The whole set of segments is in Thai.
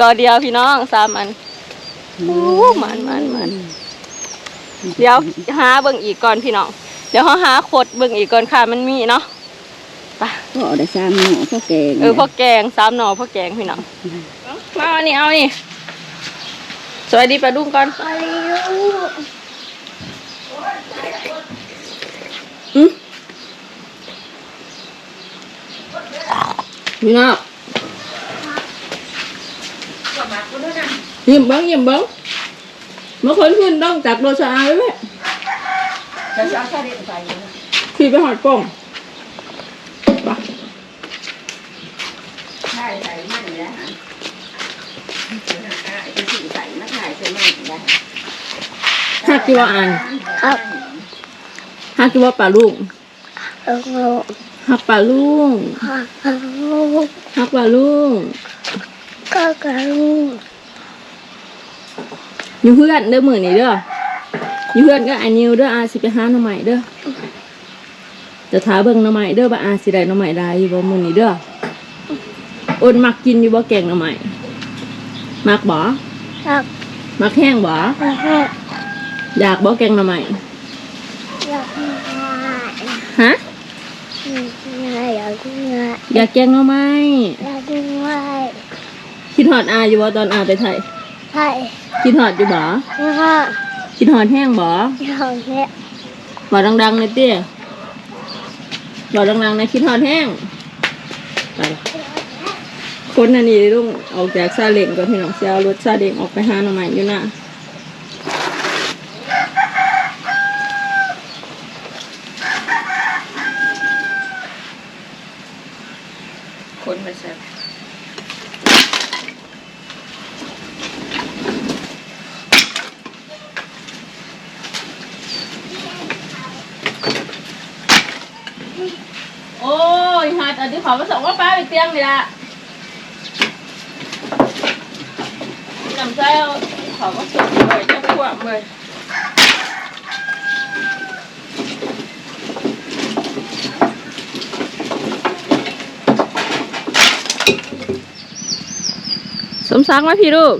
กอเดียวพี่น้องสามอันโอ้มันมันมันเดี๋ยวหาเบิ่งอีกก่อนพี่น้อง เดี๋ยวเขาหาขดเบิ่งอีกก่อนค่ะมันมีเนาะไปพ่อได้ซ้ำหน่อพ่อแกงเออพ่อแกงสามหน่อพ่อแกงพี่น้องมาเอานี่เอานี่สวัสดีปลาดุ้งก่อนไปลูกอืมพี่น้ องยิ้มเบิ้งยิ้มเบิ้งมื่อคนขึ้นต้องจับโดนสะอาดไว้ไหมจะซ้ำซาเด็ดไปขี่ไปหอดป่องไปใช่ใส่มันแล้วฮะไอ้ที่ใส่มาถ่ายใส่มันแล้วฮักจิว่าอ่านครับฮักจิว่าปลาลูกฮักปลาลูกฮักปลา ลุงก็กระลูกอยู่เพื่อนเด้อมือนี่เด้ออยู่เพื่อนก็ไอ้นิวเด้ออาสิไปหาหน่อใหม่เด้อจะท้าเบิ่งหน่อใหม่เด้อบ่าอาสิได้หน่อใหม่ได้อยู่บ่มือนี่เด้อโอนมักกินอยู่บ่แกงหน่อใหม่มักบ่ครับมักแห้งบ่แล้วก็อยากบ่แกงหน่อใหม่อยากได้ฮะอยากได้อยากแกงหน่อไม้อยากได้ คิดฮอดอาอยู่บ่ตอนอาไปไทยใช่คิดฮอดอยู่บ่แล้วก็คิดฮอดแห้งบ่อยากได้บ่ดังๆเลยเตี้ยบ่ดังๆนะคิดฮอดแห้งไปละคนอันนี้ต้องออกจากซาเล้งก่อนพี่น้องสิเอารถซาเล้งออกไปหาหน่อไม้อยู่น่ะคนมาแซ่บ โอ้ยฮาด อันที่ขามาส่งว่าป้าไปเตียงนี่ละจำใจเอาขามาส่งเลยจะขวบเลยสมศักดิ์มาพี่ลูก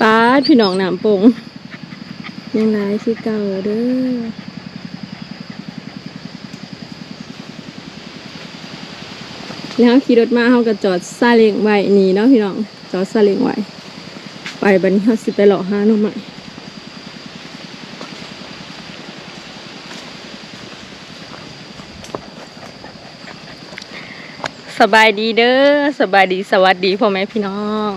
ป้าพี่น้องน้ำปงยังไงคือเก่าเด้อ แล้วขี่รถมาเขาก็จอดซาเล้งไว้นี่เนาะพี่น้อง จอดซาเล้งไว้ไปบัดนี้เขาสิไปหล่อหาหน่อใหม่สบายดีเด้อสบายดีสวัสดีพ่อแม่พี่น้อง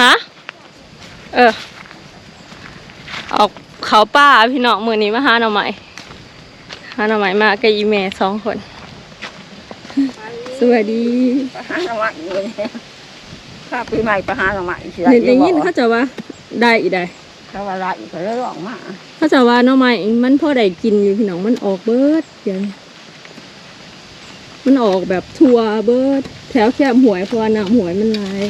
ฮะเออออกเขาป้าพี่น้องมือนี้มาหาหน่อใหม่หาหน่อใหม่มากับอีเมสองคน สวัสดีประหารละมันเลยข้าปีใหม่ประหารละมันสิเห็นได้ยินเขาจะว่าได้อีได้เขาว่าไรก็เลยร้องมาเขาจะว่าหน่อไม้มันพอได้กินอยู่พี่น้องมันออกเบิดเดี๋ยวนี้มันออกแบบทัวเบิด แถวแคบหวยเพราะว่าน้ำหวยมันหลาย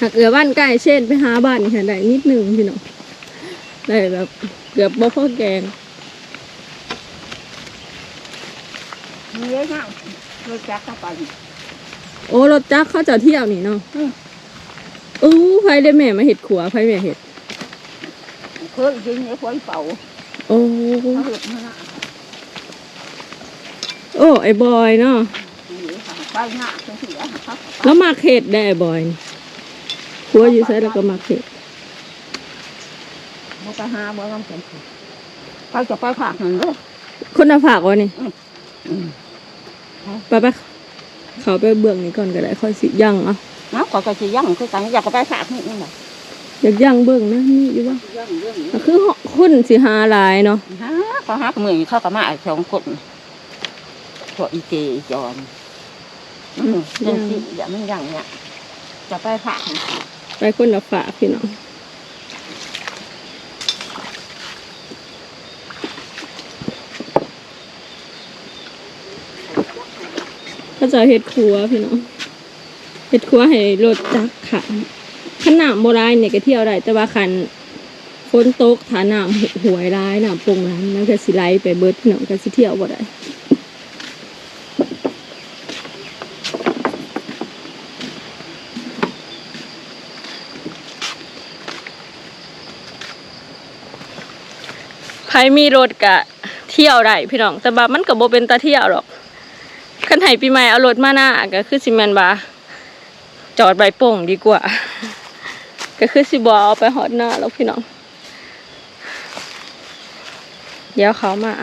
หากเอือบ้านใกล้เช่นไปหาบ้านนี่ค่ะได้นิดหนึ่งพี่น้องได้แบบเกือบบ่พอแกง มีเยอะมากรถจักรเข้าไปโอ้รถจักรเขาจะเที่ยวนี่เนาะอืมอู้ไฟได้แม่มาเห็ดขัวไฟแม่เห็ดเคยกินไอ้คนเป่าโอ้เขาหลุดมาละโอ้ไอ้บอยเนาะไปหน้าเสียครับแล้วมาเขตได้ไอ้บอยนี่ขัวอยู่ใส่แล้วก็มาเขตมันไปหาเมื่อวันเป็นเขาจะไปผักหนึ่งด้วยคนเอาฝากไว้นี่อืม ไปไปเขาไปเบื้องนี้ก่อนก็ได้ค่อยสิย่างเอะ nó có cái gì dăng cái cái có cái sạc nữa mà อยากย่างเบื้องนะนี่อยู่ว่า dăng dăng ก็คือคนสิหาหลายเนาะ há có hát mười เขาก็มาสองคนพวกอีเกอีจอมอืมจังสิอย่ามันยังเนี่ยจะไปผักไปคนเอาฝากพี่น้อง เจะเห็ดครัวพี่น้องเห็ดครัวให้รถจักค่ะขนาดโบราณเนี่ยก็เที่ยวได้แต่ว่าขันฝนตกฐานน้ำหวยร้ายหน้ำปงร้านแล้วก็สิไลไปเบิร์ดพี่น้องก็สิเที่ยวบ่ได้ใครมีรถกะเที่ยวได้พี่น้อง แต่บามันกับโบเป็นตาเที่ยวหรอก คันให้ปีใหม่เอารถมาหน้าก็คือสิแม่นว่าจอดใบโป่งดีกว่า ก็คือสิบ่เอาไปฮอดหน้าหรอกพี่น้องเดี๋ยวเขามา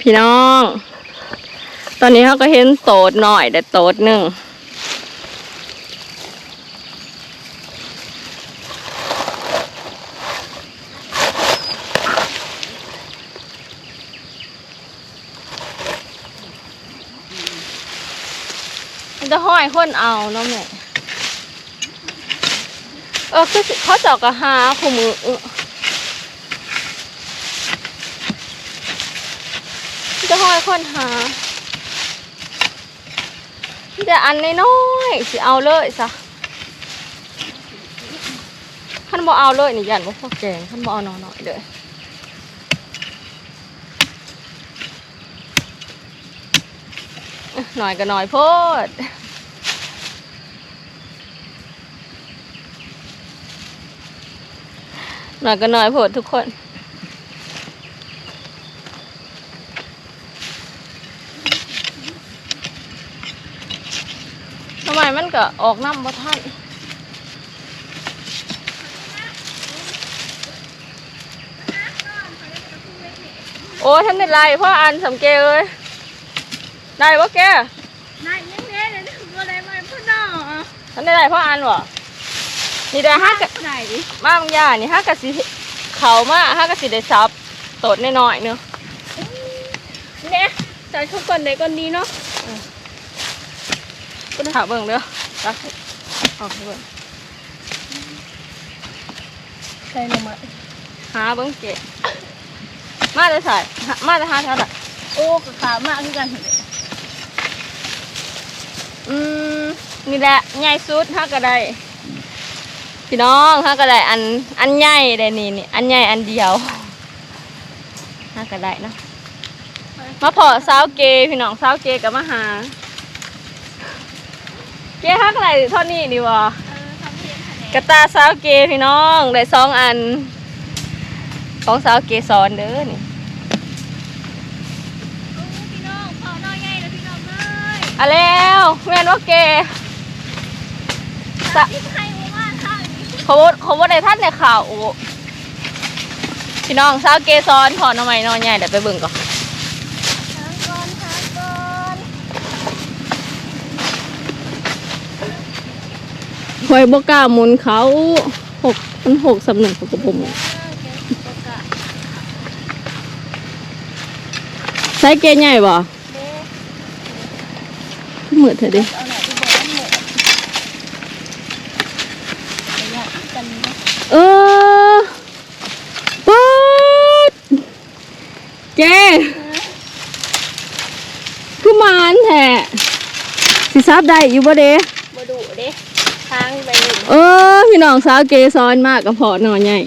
พี่น้อง ตอนนี้เขาก็เห็นโตดหน่อยแต่โตดหนึ่งมันจะห้อยคนเอาเนาะแม่เออคือเขาเจาะกระหาคู่มือจะห้อยคนหา แต่อันน้อยๆสิเอาเลยซะท่านบ่เอาเลยนี่ยันว่าพวกแกงท่านบ่เอาน้อยๆเลยหน่อยก็หน่อยโพดหน่อยก็หน่อยโพดทุกคน ทำไมมันก็ออกน้ำบ่ทันโอ้ท่านได้ไรพ่ออันสำเกลเลยได้ปะแกนายยังไงเลยนี่คืออะไรมาพ่อน้องท่านได้ไรพ่ออันวะนี่ได้ห้ากะไหนมาบางอย่างนี่ห้ากะสิเขามาห้ากะสิได้ซับตดน้อยๆเนอะเนี่ยใส่ทุกคนเลยก่อนดีเนาะ ถาเบิ่งเด้อรักออกให้เบิ่งใส่ลงมาหาเบิ่งเกะมาจะใส่หามาจะหาเท่าไหร่โอ้กับขามากคือกันเห็นอืมนี่แหละใหญ่สุดห้าก็ได้พี่น้องห้าก็ได้อันอันใหญ่ได้นี่นี่อันใหญ่อันเดียวห้าก็ได้เนาะมาพอสาวเกย์พี่น้องสาวเกย์กับมาหา เกย์ห้าก็ได้เท่านี้ดีวะกระตาสาวเกย์พี่น้องได้สองอันของสาวเกย์สอนเด้อนี่พี่น้องพอน้อยใหญ่แล้วพี่น้องเลยอะแล้วแม่นว่าเกย์สะที่ใครว่าข้างเขาบ่เขาว่าในท่านในข่าวโอ้พี่น้องสาวเกซอนถอนเอาไม้นอนใหญ่เดี๋ยวไปเบิ่งก่อน ทางก่อนทางก่อน คอยบกล้าหมุนเขาหกมันหกสำหนึ่งของกระผมใช้เกใหญ่บ่เหมือนเธอดิเอาไหนที่บอกว่าหมดระยะกันนะเออป๊ดเกคือหมานแท้สิทราบได้อยู่บ่เด้มาดูเด้ ทางไปหนึ่งเออพี่น้องสาวเกซ้อนมากกับพอหน่อใหญ่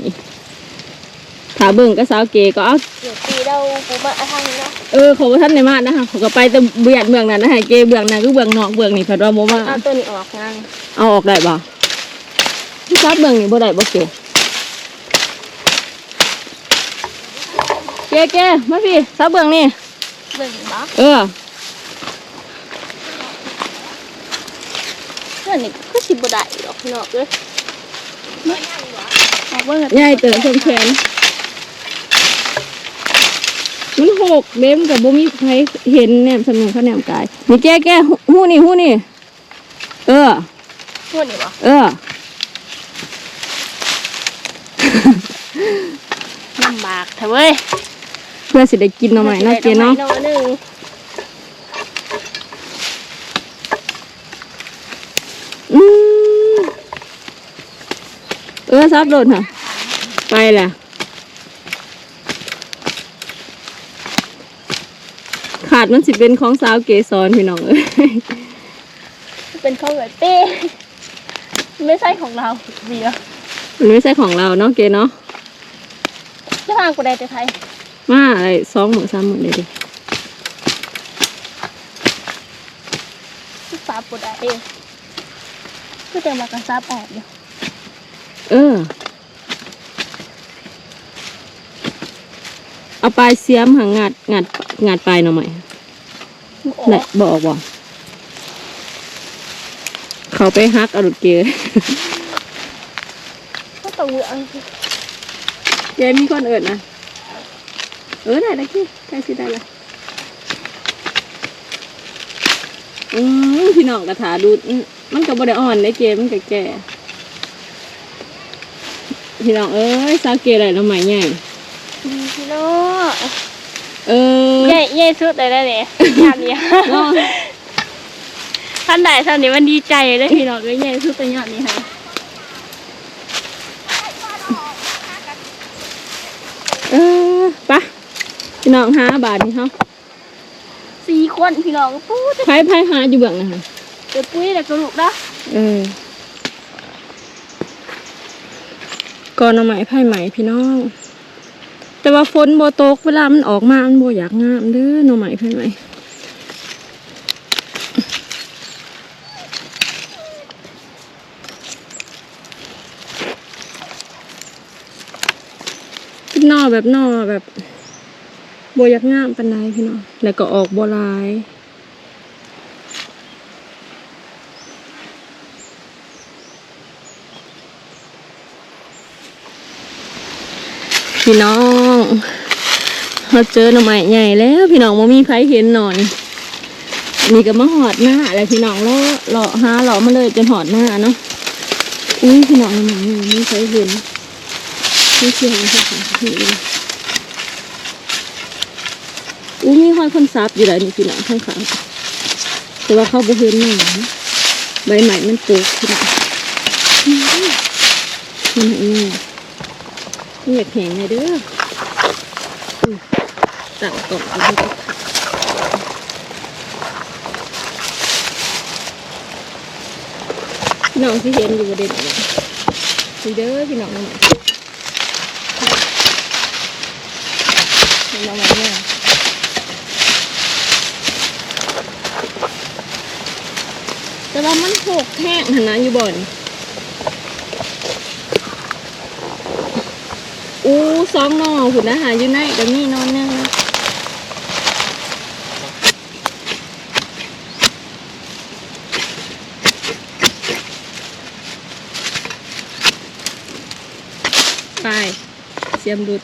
ถ้าเบิ่งก็สาวเกก็เอาเดี๋ยวตีเราปูมาทางนี้เนาะเออเขาว่าท่านในมาดนะคะเขาก็ไปแต่เบียดเบืองนั้นนะฮะเกเบืองนั้นก็เบืองนอกเบืองนี่ผัดว่าโมมาเอาตัวนี้ออกงานเอาออกได้บ่พี่ซับเบืองนี่บ่ได้บ่เกเกเกมาพี่ซับเบืองนี่เบิ่งบ่เออ เพื่ อนนี่ก็สิบ่ได้หรอกพี่น้องเอ้ยออกเบิ่งใหญ่เติบชมแขนมันหกเบ้มกับบ่มีใครเห็นแนมสำนึงเขาแนมกายนี่แกแกหู้นี่หู้นี่ เออพูดนี่บ่เออลำบากเถอะเว้ยเพื่อสิได้กินหน่อไม้เนาะเกเนาะหน่อหนึ่ง เออซับโดนค่ะ ไปแหละขาดมันสิเป็นของสาวเกสรพี่น้องเอ้ยเป็นข้าวแบบเต้ไม่ใช่ของเราเบียร์มันไม่ใช่ของเราเนาะเกเนาะจะทมากกว่าใดแต่ไทยมาอะไรสองหมื่นสามหมื่นเลยดิที่ฟ้าปวดได้เองก็จะมากระซับออกอยู่เออเอาปลายเสียมหางงัดงัดงัดปลายหน่อไหมโอ้ไหนบอกบอกเขาไปฮักเอาดุดเกยก็ต้องเหลืองเกมีคนเอิดนะเออได้แล้วกี้ใกล้สิได้ละอืมพี่น้องกระถาดูอื้อมันก็บ่ได้อ่อนได้เกมันก็แก่ พี่น้องเอ้ยซาเกอะไรแล้วใหม่ใหญ่พี่น้องเออใหญ่ใหญ่สุดเลยนะเนี่ยงานเนี้ยเนาะท่านใดท่านนี้มันดีใจเลยพี่น้องก็ใหญ่สุดแต่ยอดนี้ค่ะเออปะพี่น้องห้าบาทนี่เขาสี่คนพี่น้องปู๊ดไพ่ไพ่หาอยู่เบื้องนะคะเดี๋ยวปุ้ยแล้วก็ลูกนะเออ ก่อนเอาไหมไพ่ไหมพี่น้อง แต่ว่าฝนโบตกเวลามันออกมา มันโบอยากงามเด้อหน่อไหมไพ่ไหมเป็นน่อแบบนอแบบโบอยากงามปันไดพี่น้อง แล้วก็ออกโบลาย พี่น้องเราเจอหน่อไม้ใหญ่แล้ว พี่น้องว่ามีใครเห็นหน่อยนี่ก็มาหอดหน้าอะไรพี่น้องเลาะเลาะหาเลาะมาเลยจนหอดหน้าเนาะอุ้ยพี่น้องหน่อไม้ใหญ่ไม่เคยเห็นไม่เชื่อเลยค่ะนี่เลยอุ้ยมีห้อยคนซับอยู่แล้วนี่พี่น้องข้างๆแต่ว่าเขาบ่เห็นหน่อยใบใหม่มันปลูกพี่น้องอื้อมันไหน เนี่ยนี่อยกแข็งเลยเด้ออุ้ยสั่งตกไปเลยพี่น้องที่เห็นอยู่เด็นอะไรนี่เด้อพี่น้องน้องใหม่น้องเนี่ยแต่ว่ามันโผกแห้งนาดอยู่บ่อน อู้สองนอหุ่นอาหารอยู่ไหนก็มีนอนนึงนะไปเสียมดุด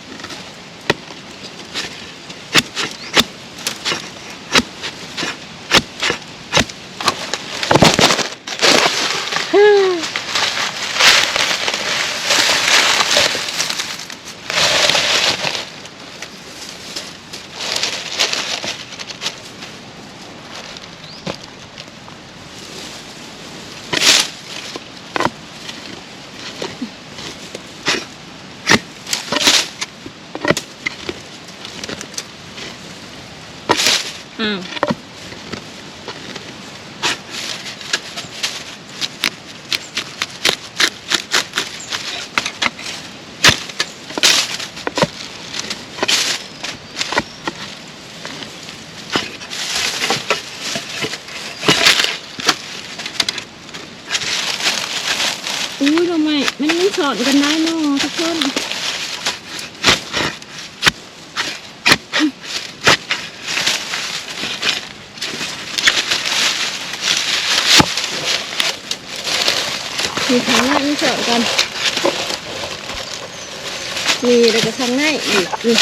อนกันได้เนาะทุกคนมีข้างหน้ามีสอนกันมีแล้วก็ข้างหน้าอีกนี่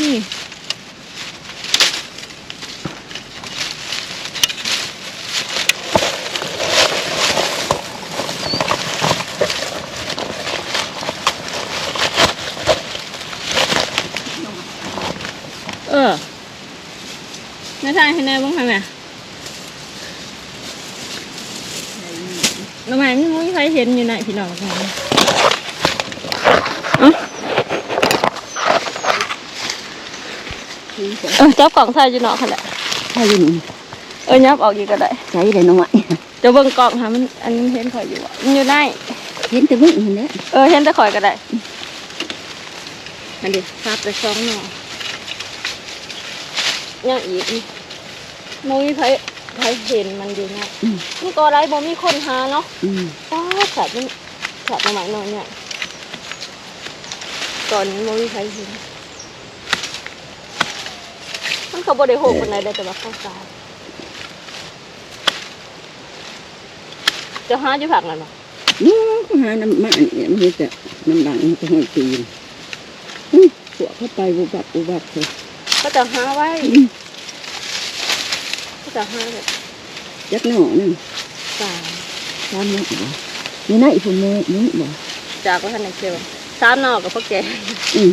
นี่นอนนี่ ใช่ให้แน่บ้างค่ะแม่ทำไมไม่มีใครเห็นอยู่ไหนพี่น้องกันอะเออจับกล่องใส่อยู่เนาะค่ะแหละใช่ยินเออยับออกอีกก็ได้ใช่เลยน้องใหม่จะเบิ่งกล่องค่ะมันอันนี้เห็นข่อยอยู่อะมันอยู่ได้เห็นแต่มึงเห็นแล้วเออเห็นแต่ข่อยก็ได้อันนี้ซับไปสองหน่อยังอีก มุ้ยไผไผเห็นมันอยู่เนาะอืมนี่ก็อะไรบ่มีคนหาเนาะอืมป้าสัตว์มันสัตว์มาหมายหน่อยเนี่ยก่อนบ่มีใครเห็นมันเขาบ่ได้โหกคนไหนได้แต่ว่าเข้าตายจะหาอยู่ผักนั่นบ่นี่หาน้ำมันเนี่ยมันจะน้ำดังมันจะห้อยตีนอื้อพวกเข้าไปบุบับบุบับเลยก็จะหาไว้ก็ จะหาแบบจักหน่อนึงตายตามนี่บ่นี่น่าอีพุ่นแม่นี่บ่จากว่าท่านในเซลสามหนอกกับพ่อแกอืม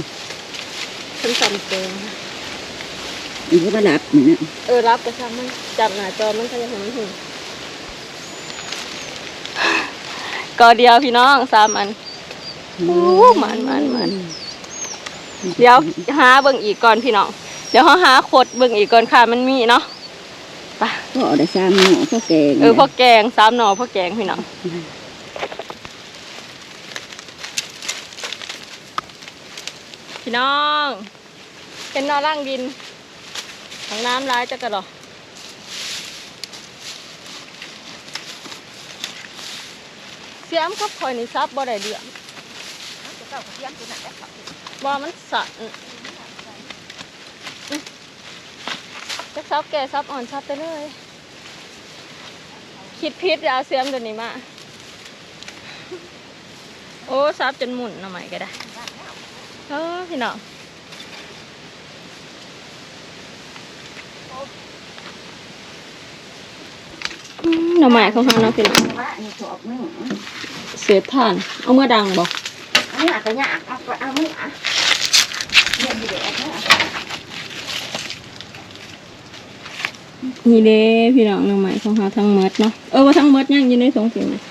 ฉันจำเจงอีก็มาหลับนี่นะเออรับกระชัมันจับหน้าจอมันก็ยังเห็นมันถึงก็เดียวพี่น้องสามอันโอ้มันมันมันเดี๋ยวหาเบิ่งอีกก่อนพี่น้องเดี๋ยวเขาหาขดเบิ่งอีกก่อนค่ะมันมีเนาะ ไปก็ได้ซ้ำหน่อพ่อแกงเออพ่อแกงสามหน่อพ่อแกงพี่น้องพี่น้องเป็นนอร่างดินของน้ำร้ายจะกระดอเสียมครับคอยนี่ซับบ่ได้เดือดว่ามันสั่นอื้อ จะซับแก่ซับอ่อนซับไปเลย คิดพิษเอาเสียมตัวนี้มา โอ้ซับจนหมุนหน่อไม้ก็ได้เออพี่น้องหน่อไม้ของเขาเนาะพี่น้องว่านี่ชอบมึงเสียท่าน เอาเมื่อดังบอกอันนี้อาจจะยากเอาเอามึงอะเนี่ยดีเด็ดนะ นี่เด้พี่น้องน่อไม้ของเขาทั้งหมดเนาะเออว่าทั้งหมดยังอยู่ในสองสียงนะ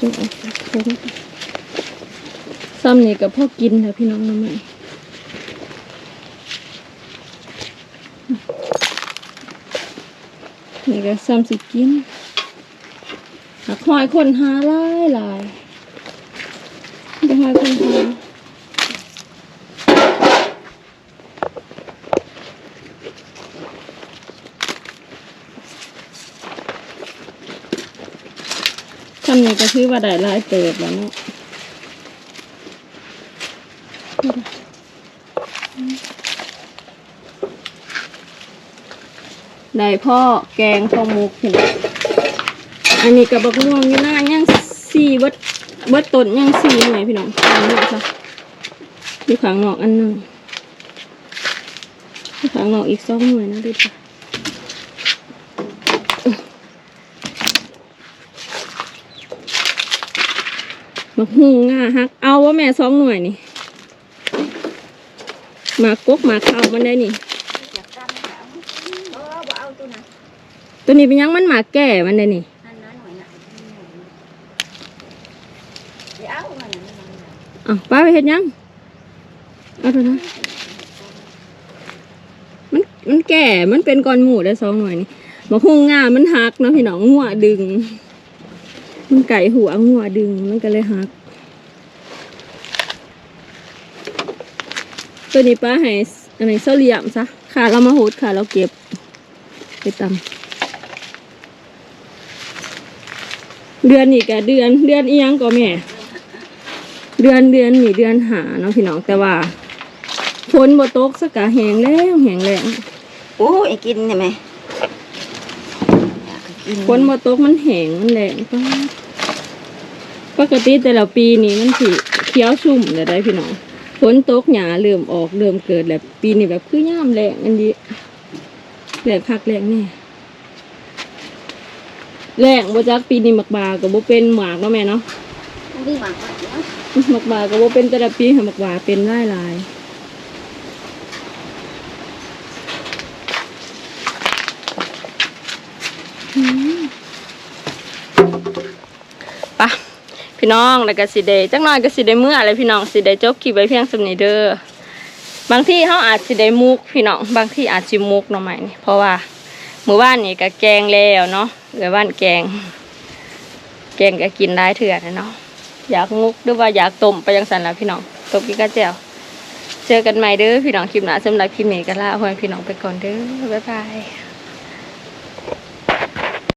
จุ๊บเอาจุ๊บซ้ำนี่กับพ่อกินนะพี่น้องน่อไม้นี่ก็ซ้ำสิกินหักหอยคนหาหลายหลาย ไปหอยคนหาทำนี่ก็คือว่าได้หลายเติบแล้วเนาะได้พ่อแกงข้าวมุกพี่น้องอันนี้กับบักม่วงอยู่น้าย่างสี่เบิด เบิดต้นย่างสี่หน่วยพี่น้องอันนี้ค่ะอยู่ข้างนอกอันหนึ่งอยู่ข้างนอกอีกสองหน่วยนะดูจ้ะบักฮูง่าฮัก เอาว่าแม่สองหน่วยนี่หมากกกหมากข้าวมันได้นี่เออบ่เอาตัวนั้นตัวนี้เป็นหยังมันหมากแก่มันได้นี่ อันนั้นหน่อยน่ะเดี๋ยวเอามันน่ะ อะป้าไปเห็ดหยังเอาตัวนั้นมันมันแก่มันเป็นก้อนหมูได้สองหน่วยนี่บักฮูง่ามันหักเนาะพี่น้องหัวดึง มันไก่หัวหัวดึงมันก็เลยหัก ตัวนี้ป้าให้อันไหนเสาเหลี่ยมซะค่ะเรามาโหดค่ะ เราเก็บไปตำเดือนนี่กะเดือนเดือนอียังก็แม่ เดือนเดือนนี่เดือนหาเนาะพี่น้องแต่ว่าฝนบ่ตกสักกะแหงแล้งแหงแล้งโอ้ยกินได้ไหมอยากกินฝนบ่ตกมันแหงมันแรงก็ปกติแต่ละปีนี่มันสิเขียวชุ่มเลยได้พี่น้องฝนตกหยาเริ่มออกเริ่มเกิดแล้วปีนี้แบบคือย่ามแรงอันนี้แรงคักแรงแน่แรงบ่จักปีนี้หมักบาก็บ่เป็นหมากเนาะแม่เนาะดีมากเลยเนาะ หมักหวาก็บ่เป็นแต่ละปีค่ะหมักหวาเป็นหลายหลายไปะพี่น้องแล้วก็สิได้จักหน่อยก็สิได้เมื่ออะไรพี่น้องสิได้จบคลิปไว้เพียงสำนีเด้อบางที่เขาอาจสิได้มุกพี่น้องบางที่อาจสิมุกหน่อไม้นี่เพราะว่าเมื่อวานนี่ก็แกงแล้วเนาะเมื่อวานแกง แกงก็กินได้เถื่อนนะเนาะ อยากมุกหรือว่าอยากต้มไปยังสันละพี่น้องต้มกินกระเจียวเจอกันใหม่เด้อพี่น้องคลิปหน้าสำหรับคลิปนี้ก็ลาพ่อพี่น้องไปก่อนเด้อบ๊ายบาย